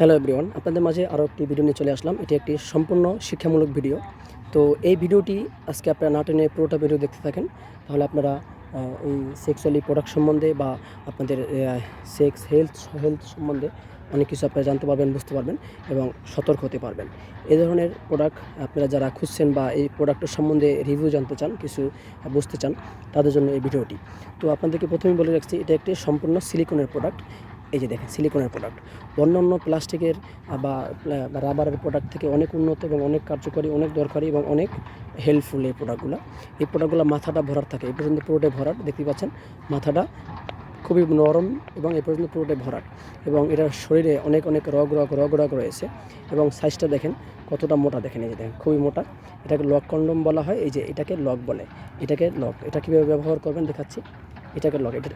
Hello everyone আপনাদের মাঝে আরও একটি ভিডিও নিয়ে চলে আসলাম। এটি একটি সম্পূর্ণ শিক্ষামূলক ভিডিও তো এই ভিডিওটি আজকে আপনারা না টেনে পুরোটা ভিডিও দেখতে থাকেন। তাহলে আপনারা এই সেক্সুয়ালি প্রোডাক্ট সম্বন্ধে বা আপনাদের সেক্স হেলথ হেলথ সম্বন্ধে অনেক কিছু আপনারা জানতে পারবেন, বুঝতে পারবেন এবং সতর্ক হতে পারবেন। এই ধরনের প্রোডাক্ট আপনারা যারা খুঁজছেন বা এই প্রোডাক্টের সম্বন্ধে রিভিউ জানতে চান, কিছু বুঝতে চান, তাদের জন্য এই ভিডিওটি তো আপনাদেরকে প্রথমেই বলে রাখছি, এটা একটি সম্পূর্ণ সিলিকনের প্রোডাক্ট এই যে দেখেন সিলিকনের প্রোডাক্ট অন্যান্য প্লাস্টিকের বা রাবারের প্রোডাক্ট থেকে অনেক উন্নত এবং অনেক কার্যকরী, অনেক দরকারি এবং অনেক হেল্পফুল এই প্রোডাক্টগুলো এই প্রোডাক্টগুলো মাথাটা ভরার থাকে। এই পর্যন্ত পুরোটাই ভরাট দেখতে পাচ্ছেন? মাথাটা খুবই নরম এবং এই পর্যন্ত পুরোটাই ভরাট। এবং এটার শরীরে অনেক অনেক রগ রগ রগ রগ রয়েছে। এবং সাইজটা দেখেন, কতটা মোটা দেখেন, এই যে দেখেন, খুবই মোটা। এটাকে লক কন্ডম বলা হয়। এই যে এটাকে লক বলে। এটাকে লক এটা কীভাবে ব্যবহার করবেন দেখাচ্ছি। এটাকে লক এটা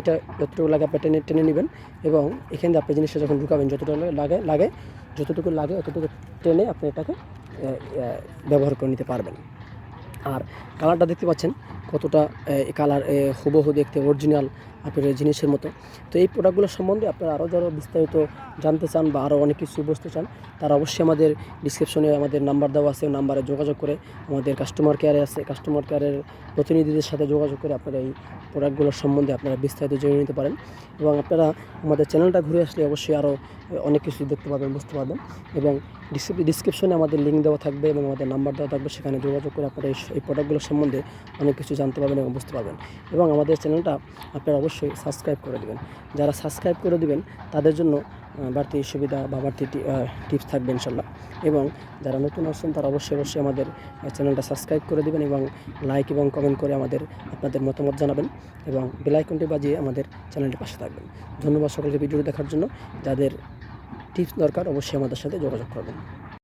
এটা যতটুকু লাগে আপনি টেনে টেনে নেবেন এবং এখানে আপনি জিনিসটা যখন ঢুকাবেন যতটুকু লাগে লাগে, যতটুকু লাগে অতটুকু টেনে আপনি এটাকে ব্যবহার করে নিতে পারবেন। আর কালারটা দেখতে পাচ্ছেন কতটা কালার হুবহু দেখতে অরিজিনাল আপনার জিনিসের মতো। তো এই প্রোডাক্টগুলো সম্বন্ধে আপনারা আরও যারা বিস্তারিত জানতে চান বা আরও অনেক কিছু বুঝতে চান, তারা অবশ্যই আমাদের ডিসক্রিপশনে আমাদের নাম্বার দেওয়া আছে নাম্বারে যোগাযোগ করে আমাদের কাস্টমার কেয়ারে আছে। কাস্টমার কেয়ারের প্রতিনিধিদের সাথে যোগাযোগ করে আপনারা এই প্রোডাক্টগুলোর সম্বন্ধে আপনারা বিস্তারিত জেনে নিতে পারেন। এবং আপনারা আমাদের চ্যানেলটা ঘুরে আসলে অবশ্যই আরও অনেক কিছু দেখতে পাবেন, বুঝতে পারবেন। এবং ডিসক্রিপশনে আমাদের লিঙ্ক দেওয়া থাকবে এবং আমাদের নাম্বার দেওয়া থাকবে, সেখানে যোগাযোগ করে আপনারা এই এই প্রোডাক্টগুলো সম্বন্ধে অনেক কিছু জানতে পারবেন এবং বুঝতে পারবেন। এবং আমাদের চ্যানেলটা আপনারা অবশ্যই সাবস্ক্রাইব করে দেবেন। যারা সাবস্ক্রাইব করে দেবেন, তাদের জন্য বাড়তি সুবিধা বা বাড়তি টিপস থাকবে ইনশাল্লাহ। এবং যারা নতুন আসছেন, তারা অবশ্যই অবশ্যই আমাদের চ্যানেলটা সাবস্ক্রাইব করে দেবেন এবং লাইক এবং কমেন্ট করে আমাদের, আপনাদের মতামত জানাবেন এবং বেলাইকনটি বাজিয়ে আমাদের চ্যানেলটি পাশে থাকবেন। ধন্যবাদ সকলকে ভিডিও দেখার জন্য। যাদের টিপস দরকার, অবশ্যই আমাদের সাথে যোগাযোগ করবেন।